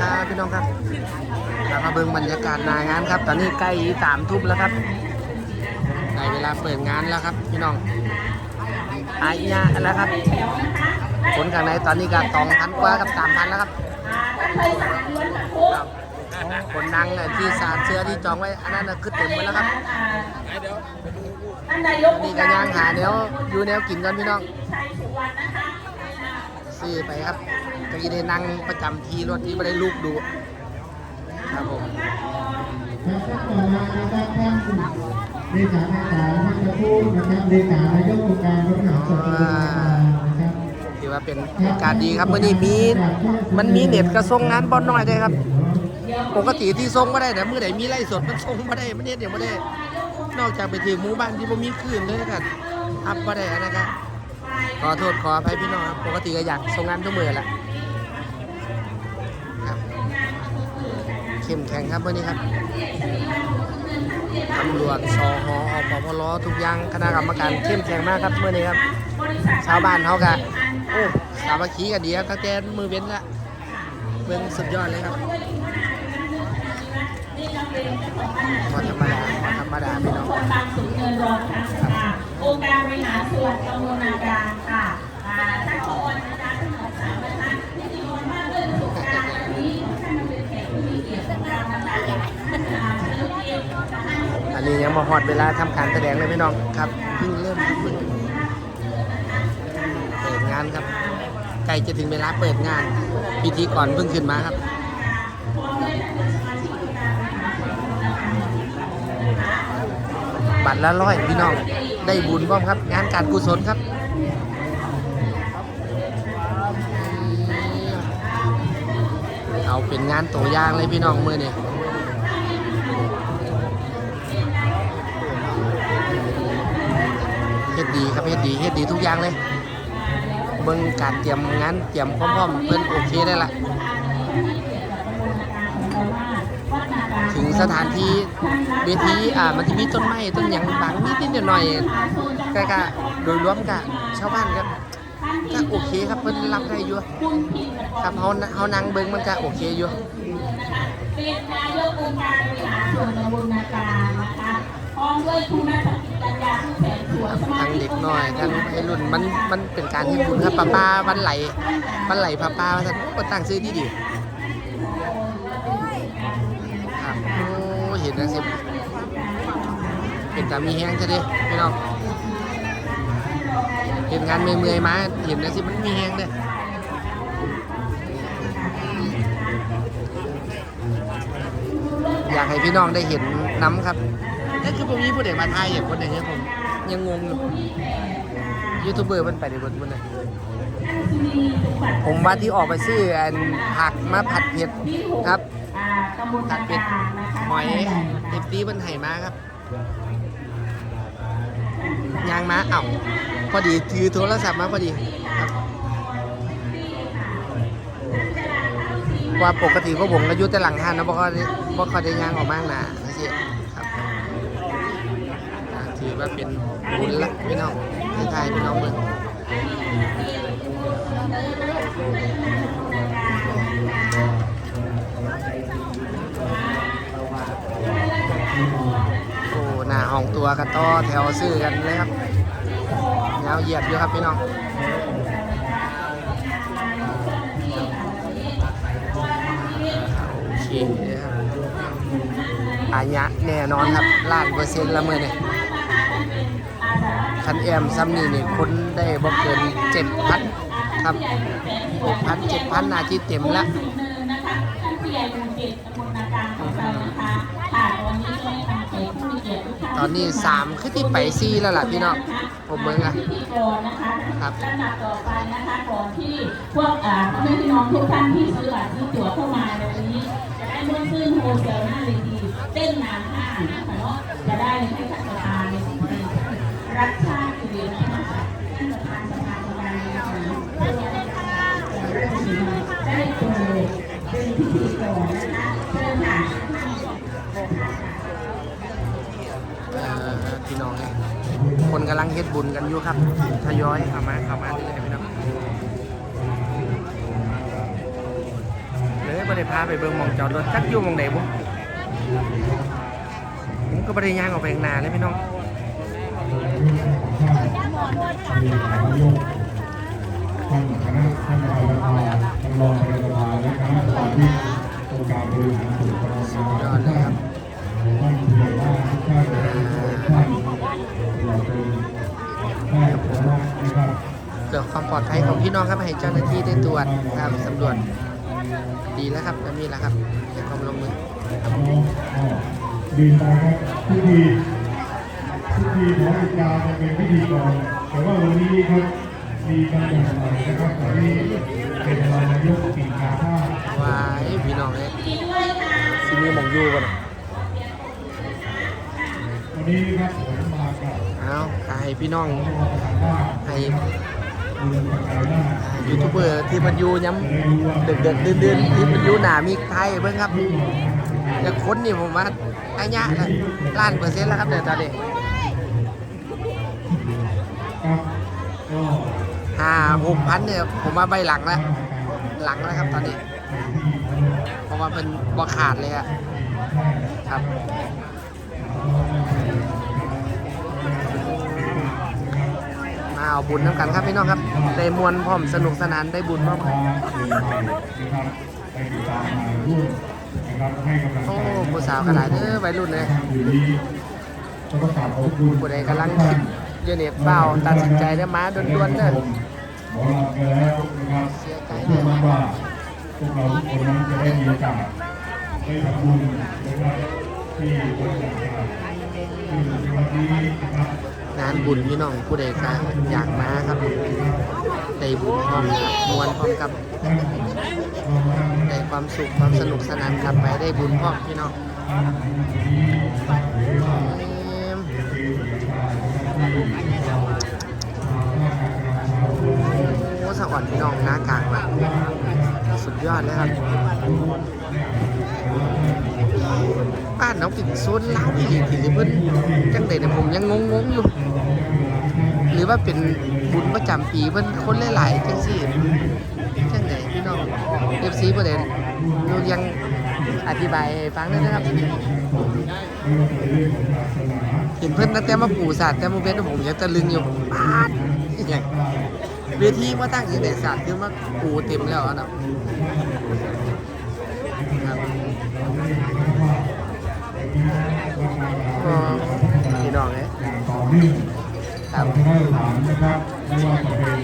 ครับพี่น้องครับเรามาเบิ่งบรรยากาศนางานครับ ตอนนี้ใกล้สามทุ่มแล้วครับได้เวลาเปิดงานแล้วครับ พี่น้องอายยาแล้วครับผลข้างในตอนนี้ก็สองพันกว่ากับสามพันแล้วครับครับคนนั่งที่สาดเสื้อที่จองไว้อันนั้นคือเต็มหมดแล้วครับนี่ก็ย่างหาแนวอยู่แนวกินกันพี่น้องสุวรรณนะคะซื้อไปครับ ก็จะได้นั่งประจำทีรถที่ไม่ได้ลูกดูครับผมครับท่านต่อมานะครับท่านเลขาธิการท่านจะพูดนะครับเลขานายกองค์การบริหารส่วนตำบลนานะครับถือว่าเป็นโอกาสดีครับเมื่อนี้มีมันมีเน็ตกระทรงงานบอลน้อยด้วยครับ ปกติที่ทรงไม่ได้แต่เมื่อไหร่มีไล่สดมันทรงไม่ได้มันเน็ตเดี๋ยวไม่ได้ นอกจากไปถึงหมู่บ้านที่ผมมีคลื่นเลยนะครับอัพไม่ได้นะครับขอโทษขออภัยพี่น้องครับปกติก็อยากทรงงานทุกมือแหละ เข้มแข็งครับวันนี้ครับตำรวจสหออปพลทุกอย่างคณะกรรมการเข้มแข็งมากครับเมื่อนี้ครับ ชาวบ้านเขากะโอ้สามัคคีกันดีครับตั้งแต่มือเว้นละเบิ่งสุดยอดเลยครับมาธรรมดามาธรรมดาพี่น้องคนางสูงเงินรองทางสภาองค์การบริหารส่วนตำบลนาการ นนี้ยังมาฮอดเวลาทำการแสดงเลยพี่น้องครับเพิ่งเริ่มครับเพิ่งเปิดงานครับใกล้จะถึงเวลาเปิดงาน พิธีก่อนเพิ่งขึ้นมาครับบัตรละร้อยพี่น้องได้บุญบ้างครับ งานการกุศลครับเอาเป็นงานตัวอย่างเลยพี่น้องมือเนี่เฮ็ดดีครับเฮ็ดดีเฮ็ดดีทุกอย่างเลยเบิ่งการเตรียมงานเตรียมพร้อมๆเพิ่นโอเคได้ละถึงสถานที่เวทีอ่ามันจะมีต้นไม้ต้นหยังบางนิดนิดหน่อยๆก็ก็โดยรวมกับชาวบ้านครับก็โอเคครับเพิ่นรับได้อยู่ครับเฮาเฮานั่งเบิ่งมันก็โอเคอยู่เป็นนายกองค์การบริหารส่วนตำบลนาการนะคะพร้อมด้วยคุณนัทกิจกัญญาผู้แสน ทั้งเด็กน้อยทั้งไอ้รุ่นมันมันเป็นการเฮ็ดบุญครับป้าป้าวันไหลวันไหลป้าป้าว่านก็ตั้งชื่อดีดีครับโอ้เห็นจังซี่เป็นตามีแฮงซะเด้พี่น้องเห็นงานเมื่อยๆมาเห็นจังซี่มันมีแฮงเด้อยากให้พี่น้องได้เห็นน้ำครับนั่นคือผมมีผู้เด็กมาไทยอย่างคนหนึ่งเนี่ผม ยังงงอยู่ยูทูบเบอร์มันไปในบนบนเลยผมว่าที่ออกมาซื้ออันผักมาผัดเผ็ดครับอ่าตำบลผันาดเป็ดการนะคะหอยเอฟซีมันไห่มาครับยางมาเอ้าพอดีถือโทรศัพท์มาพอดีครับว่าปกติก็ผมก็อยุ่แต่หลังห้านนะเพราะเขาได้เพราะเขาได้ยางออกมาข้างหนานะสิครับอ่าถือ ว่าเป็นบุญละพี่น้องที่ไทยพี่น้องเมืองโอ้หน้าห้องตัวกันต่อแถวซื้อกันเลยครับยาวเหยียดอยู่ครับพี่น้องโอเคครับอายะแน่นอนครับล้านเปอร์เซ็นต์ละเมื่อเนี่ย คันแอมซ้ำนี่นี่คนได้บ่เกินเจ็ดพันครับหกพันเจ็ดพันนาทีเต็มละตอนะคะค่ะตอนนี้ก็ได้ทำแขกผู้นที่ไปซีแล้วล่ะพี่น้องผมเบิ่งอะพิธีกรนะคะรับลำดับต่อไปนะคะก่อนที่พวกอ่าพ่อแม่พี่น้องทุกท่านที่ซื้อบัตรซื้อตั๋วเข้ามาในวันนี้จะได้ม่วนซื่นโฮเซลหน้าเวทีเต้นนานห้านะคะเนาะจะได้ให้ เฮ็ดบุญกันอยู่ครับทยอยเข้ามาเข้ามาเรื่อยๆพี่น้องเลยบก็ได้พาไปเบิ่งหมองจอดรถจักอยู่หมองไหนบุผมก็บ่ได้ย่างออกไปข้างหน้าเลยพี่น้องท่านคณะท่านประธานท่านรอง พี่น้องครับให้เจ้าหน้าที่ได้ตรวจครับสำรวจดีแล้วครับแบบนี้แหละครับในความลงมือดีใจครับทุกทีทุกทีหมอวิจารจะเป็นพิธีกรแต่ว่าวันนี้ครับมีการแบ่งใหม่นะครับตอนนี้เป็นรองนายกปีกาท่าว้ายพี่น้องเลยดีด้วยค่ะสิมีมองยู่กันวันนี้ครับผมมากับเอาให้พี่น้องให้ อยูทูบเบอร์ที่มันยูย้ำเดือดเดือดเดือนๆที่มันยูหนามีไทยเบิ่งครับจะค้นนี่ผมว่าอายะนะล้านเปอร์เซ็นต์แล้วครับเดี๋ยวตอนนี้ครับก็ห้าหกพันเนี่ยผมว่าใบหลังแล้วหลังแล้วครับตอนนี้เพราะว่าเป็นบ่ขาดเลยอะครับาเอาบุญน้ำกันครับพี่น้องครับได้มวนพร้อมสนุกสนานได้บุญพร้อมครับนะครับไปติดตามมาร่วมนะครับให้กโอ้ผู้สาวขนหลาดเด้อวัยรุ่นเลยผู้ใดกำลังคิดเดี๋ยวนี้เปล่าตัดสินใจได้มาด่วนๆเด้อหมอลำกันแล้วนะครับเสียใจเชื่อนว่าพวกเราทุกคนนั้นจะได้มีโอกาสได้ทำบุญนะครับที่วัดต่างที่วันนี้นะครับ งานบุญพี่น้องผู้ใดก็อยากมาครับได้บุญพร้อมกับมวนพร้อมกับได้ความสุขความสนุกสนานกลับไปได้บุญพร้อมพี่น้องโอ้สวรรค์พี่น้องหน้ากากแบบสุดยอดเลยครับาน้องปิ่นโซนเล่าวอีหลีทีหรือเพิ่นจังใดเนี่ยผมยังงงๆอยู่ หรือว่าเป็นบุญประจำปีเพิ่นคนหลายๆจังซี่จังใดพี่น้อง FC บ่ได้รู้ยังอธิบายฟังเลยนะครับเห็นเพิ่นตั้งแต่มาปูศาสตร์แต่โมเป็นผมยังตะลึงอยู่ปาดอย่างเวทีมาตั้งอยู่ในศาสตร์คือมาปูเต็มแล้วอะเนาะครับก็พี่น้ องเนี่ยอย่างต่อเนื่องครับทางด้านหลังนะครับไม่ว่าจะเป็น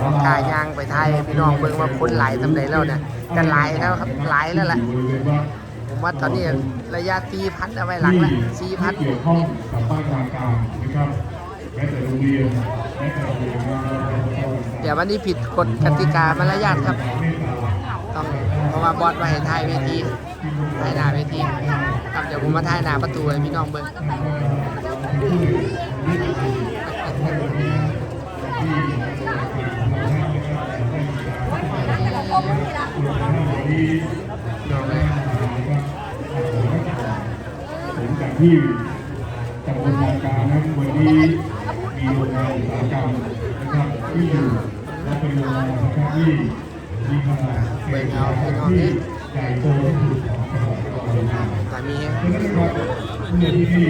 ศลกายยางไปไทยให้พี่น้องเบิ่งว่าคนหลายทำไดแล้วเนี่ยกันหลายแล้วครับหลายแล้วแหละบริเวณวัดผมว่าตอนนี้ระยะสี่พันเอาไว้หลังละสี่พันที่เกี่ยวข้องกับบ้านทางการนะครับแม้แต่โรงเรียนแม้แต่โรงเรียนนะครับเดี๋ยววันนี้ผิดกฎกติกามารยาทครับต้องเพราะว่าบอสมาให้ทายเวทีทายหน้าเวทีครับเดี๋ยวผมมาทายหน้าประตูให้พี่น้องเบิ่ง ที่ตำบลนาการนั้นวันนี้มีโรงงานอุตสาหกรรมนะครับที่อยู่และเป็นโรงงานนะครับที่มีขนาดใหญ่โตที่สุดของจังหวัดอุดรธานีสามีดังนั้นครับเมื่อที่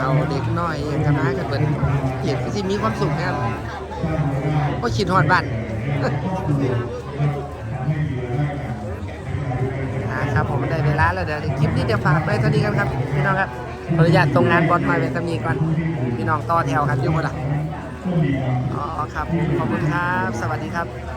เอาเด็กน้อยย่างกันนะกันเบิ่งเห็นสิมีความสุขนะครับก็คิดฮอดบ้านอ่าครับผมได้เวลาแล้วเดี๋ยวคลิปนี้เดี๋ยวฝากไว้เท่านี้กันครับพี่น้องครับขออนุญาตตรงงานบอลมาเป็นสามีก่อนพี่น้องต่อแถวกันอยู่งหมดละอ๋อครับ ขอบคุณครับ สวัสดีครับ